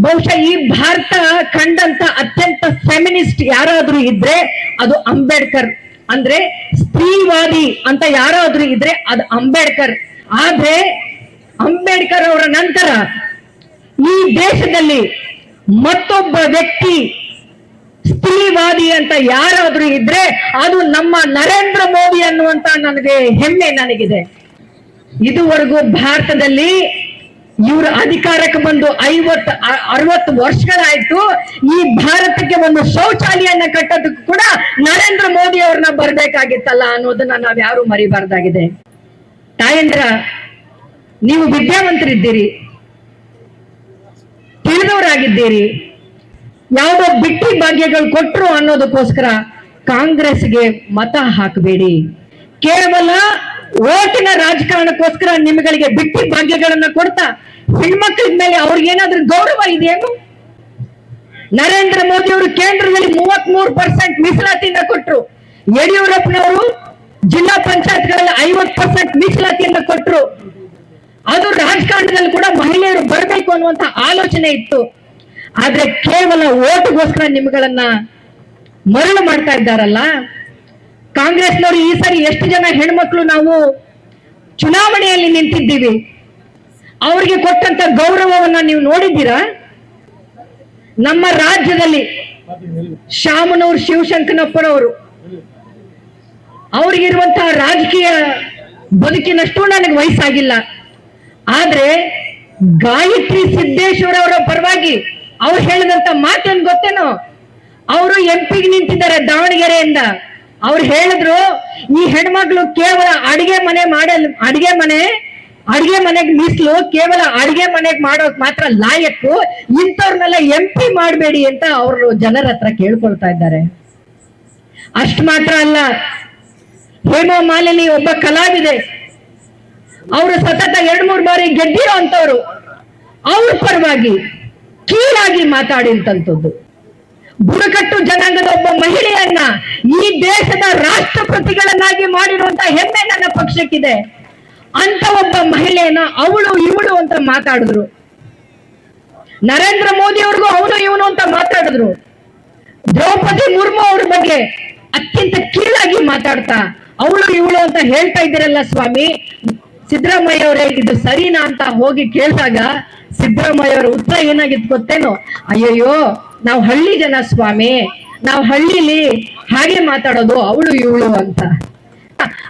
ಬಹುಶಃ ಈ ಭಾರತ ಕಂಡಂತ ಅತ್ಯಂತ ಫೆಮಿನಿಸ್ಟ್ ಯಾರಾದ್ರೂ ಇದ್ರೆ ಅದು ಅಂಬೇಡ್ಕರ್. ಅಂದ್ರೆ ಸ್ತ್ರೀವಾದಿ ಅಂತ ಯಾರಾದ್ರೂ ಇದ್ರೆ ಅದು ಅಂಬೇಡ್ಕರ್. ಆದ್ರೆ ಅಂಬೇಡ್ಕರ್ ಅವರ ನಂತರ ಈ ದೇಶದಲ್ಲಿ ಮತ್ತೊಬ್ಬ ವ್ಯಕ್ತಿ ಸ್ತ್ರೀವಾದಿ ಅಂತ ಯಾರಾದ್ರೂ ಇದ್ರೆ ಅದು ನಮ್ಮ ನರೇಂದ್ರ ಮೋದಿ ಅನ್ನುವಂತ ನನಗೆ ಹೆಮ್ಮೆ ನನಗಿದೆ. ಇದುವರೆಗೂ ಭಾರತದಲ್ಲಿ ಇವ್ರ ಅಧಿಕಾರಕ್ಕೆ ಬಂದು ಐವತ್ತು ಅರವತ್ತು ವರ್ಷಗಳಾಯ್ತು, ಈ ಭಾರತಕ್ಕೆ ಒಂದು ಶೌಚಾಲಯನ್ನ ಕಟ್ಟೋದಕ್ಕೂ ಕೂಡ ನರೇಂದ್ರ ಮೋದಿ ಅವ್ರನ್ನ ಬರ್ಬೇಕಾಗಿತ್ತಲ್ಲ ಅನ್ನೋದನ್ನ ನಾವ್ ಯಾರು ಮರಿಬಾರ್ದಾಗಿದೆ. ತಾಯಂದ್ರ, ನೀವು ವಿದ್ಯಾವಂತರಿದ್ದೀರಿ. ತಿಳಿದವರಾಗಿದ್ದೀರಿ. ಯಾವುದೋ ಬಿಟ್ಟಿ ಭಾಗ್ಯಗಳು ಕೊಟ್ರು ಅನ್ನೋದಕ್ಕೋಸ್ಕರ ಕಾಂಗ್ರೆಸ್ಗೆ ಮತ ಹಾಕಬೇಡಿ. ಕೇವಲ ಓಟಿನ ರಾಜಕಾರಣಕ್ಕೋಸ್ಕರ ನಿಮಗಳಿಗೆ ಬಿಟ್ಟಿ ಭಾಗ್ಯಗಳನ್ನ ಕೊಡ್ತಾ ಹೆಣ್ಮಕ್ಳ ಮೇಲೆ ಅವ್ರಿಗೇನಾದ್ರೂ ಗೌರವ ಇದೆಯೇನು? ನರೇಂದ್ರ ಮೋದಿ ಅವರು ಕೇಂದ್ರದಲ್ಲಿ ಮೂವತ್ ಮೂರು ಪರ್ಸೆಂಟ್ ಮೀಸಲಾತಿಯಿಂದ ಕೊಟ್ರು. ಯಡಿಯೂರಪ್ಪನವರು ಜಿಲ್ಲಾ ಪಂಚಾಯತ್ಗಳಲ್ಲಿ ಐವತ್ ಪರ್ಸೆಂಟ್ ಮೀಸಲಾತಿಯಿಂದ ಕೊಟ್ರು. ಅದು ರಾಜಕಾರಣದಲ್ಲಿ ಕೂಡ ಮಹಿಳೆಯರು ಬರಬೇಕು ಅನ್ನುವಂತ ಆಲೋಚನೆ ಇತ್ತು. ಆದ್ರೆ ಕೇವಲ ಓಟ್ಗೋಸ್ಕರ ನಿಮ್ಗಳನ್ನ ಮರಳು ಮಾಡ್ತಾ ಇದ್ದಾರಲ್ಲ? ಕಾಂಗ್ರೆಸ್ನವರು ಈ ಸರಿ ಎಷ್ಟು ಜನ ಹೆಣ್ಮಕ್ಳು ನಾವು ಚುನಾವಣೆಯಲ್ಲಿ ನಿಂತಿದ್ದೀವಿ? ಅವ್ರಿಗೆ ಕೊಟ್ಟಂತ ಗೌರವವನ್ನ ನೀವು ನೋಡಿದ್ದೀರಾ? ನಮ್ಮ ರಾಜ್ಯದಲ್ಲಿ ಶಾಮನೂರ್ ಶಿವಶಂಕರಪ್ಪನವರು ಅವ್ರಿಗಿರುವಂತಹ ರಾಜಕೀಯ ಬದುಕಿನಷ್ಟು ನನಗೆ ವಯಸ್ಸಾಗಿಲ್ಲ. ಆದ್ರೆ ಗಾಯತ್ರಿ ಸಿದ್ದೇಶ್ವರ ಅವರ ಪರವಾಗಿ ಅವ್ರು ಹೇಳಿದಂತ ಮಾತೇನ್ ಗೊತ್ತೇನೋ? ಅವರು ಎಂಪಿಗೆ ನಿಂತಿದ್ದಾರೆ ದಾವಣಗೆರೆಯಿಂದ. ಅವ್ರು ಹೇಳಿದ್ರು, ಈ ಹೆಣ್ಮಗ್ಳು ಕೇವಲ ಅಡಿಗೆ ಮನೆ ಮಾಡಲ್, ಅಡಿಗೆ ಮನೆ ಅಡಿಗೆ ಮನೆಗೆ ಮೀಸಲು ಕೇವಲ ಅಡಿಗೆ ಮನೆಗೆ ಮಾಡೋಕ್ ಮಾತ್ರ ಲಾಯಕ್ಕು ಇಂಥವ್ರನ್ನೆಲ್ಲ ಎಂ ಪಿ ಮಾಡಬೇಡಿ ಅಂತ ಅವರು ಜನರ ಹತ್ರ ಕೇಳ್ಕೊಳ್ತಾ ಇದ್ದಾರೆ. ಅಷ್ಟು ಮಾತ್ರ ಅಲ್ಲ, ಹೇಮಾ ಮಾಲಿನಿ ಒಬ್ಬ ಕಲಾವಿದೆ. ಅವರು ಸತತ ಎರಡ್ ಮೂರು ಬಾರಿ ಗೆದ್ದಿರೋ ಅಂತವ್ರು ಅವ್ರ ಪರವಾಗಿ ಕೀಳಾಗಿ ಮಾತಾಡಿದಂಥದ್ದು. ಬುಡಕಟ್ಟು ಜನಾಂಗದ ಒಬ್ಬ ಮಹಿಳೆಯನ್ನ ಈ ದೇಶದ ರಾಷ್ಟ್ರಪತಿಗಳನ್ನಾಗಿ ಮಾಡಿರುವಂತ ಹೆಮ್ಮೆ ನನ್ನ ಪಕ್ಷಕ್ಕಿದೆ. ಅಂತ ಒಬ್ಬ ಮಹಿಳೆಯನ್ನ ಅವಳು ಇವಳು ಅಂತ ಮಾತಾಡಿದ್ರು. ನರೇಂದ್ರ ಮೋದಿ ಅವ್ರಿಗೂ ಅವನು ಇವನು ಅಂತ ಮಾತಾಡಿದ್ರು. ದ್ರೌಪದಿ ಮುರ್ಮು ಅವ್ರ ಬಗ್ಗೆ ಅತ್ಯಂತ ಕೀಳಾಗಿ ಮಾತಾಡ್ತಾ ಅವಳು ಇವಳು ಅಂತ ಹೇಳ್ತಾ ಇದ್ದೀರಲ್ಲ ಸ್ವಾಮಿ, ಸಿದ್ದರಾಮಯ್ಯ ಅವರೇ, ಇದು ಸರಿನಾ ಅಂತ ಹೋಗಿ ಕೇಳಿದಾಗ ಸಿದ್ದರಾಮಯ್ಯ ಅವರ ಉತ್ತರ ಏನಾಗಿತ್ತು ಗೊತ್ತೇನೋ? ಅಯ್ಯಯ್ಯೋ, ನಾವು ಹಳ್ಳಿ ಜನ ಸ್ವಾಮಿ, ನಾವು ಹಳ್ಳಿಲಿ ಹಾಗೆ ಮಾತಾಡೋದು ಅವಳು ಇವಳು ಅಂತ.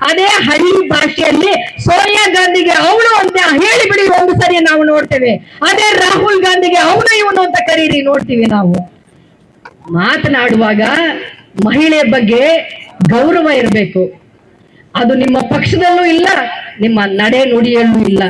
ಅದೇ ಹರಿ ಭಾಷೆಯಲ್ಲಿ ಸೋನಿಯಾ ಗಾಂಧಿಗೆ ಅವಳು ಅಂತ ಹೇಳಿಬಿಡಿ ಒಂದು ಸರಿ ನಾವು ನೋಡ್ತೇವೆ. ಅದೇ ರಾಹುಲ್ ಗಾಂಧಿಗೆ ಅವನು ಇವನು ಅಂತ ಕರೀರಿ, ನೋಡ್ತೀವಿ ನಾವು. ಮಾತನಾಡುವಾಗ ಮಹಿಳೆ ಬಗ್ಗೆ ಗೌರವ ಇರಬೇಕು. ಅದು ನಿಮ್ಮ ಪಕ್ಷದಲ್ಲೂ ಇಲ್ಲ, ನಿಮ್ಮ ನಡೆ ನುಡಿಯಲ್ಲೂ ಇಲ್ಲ.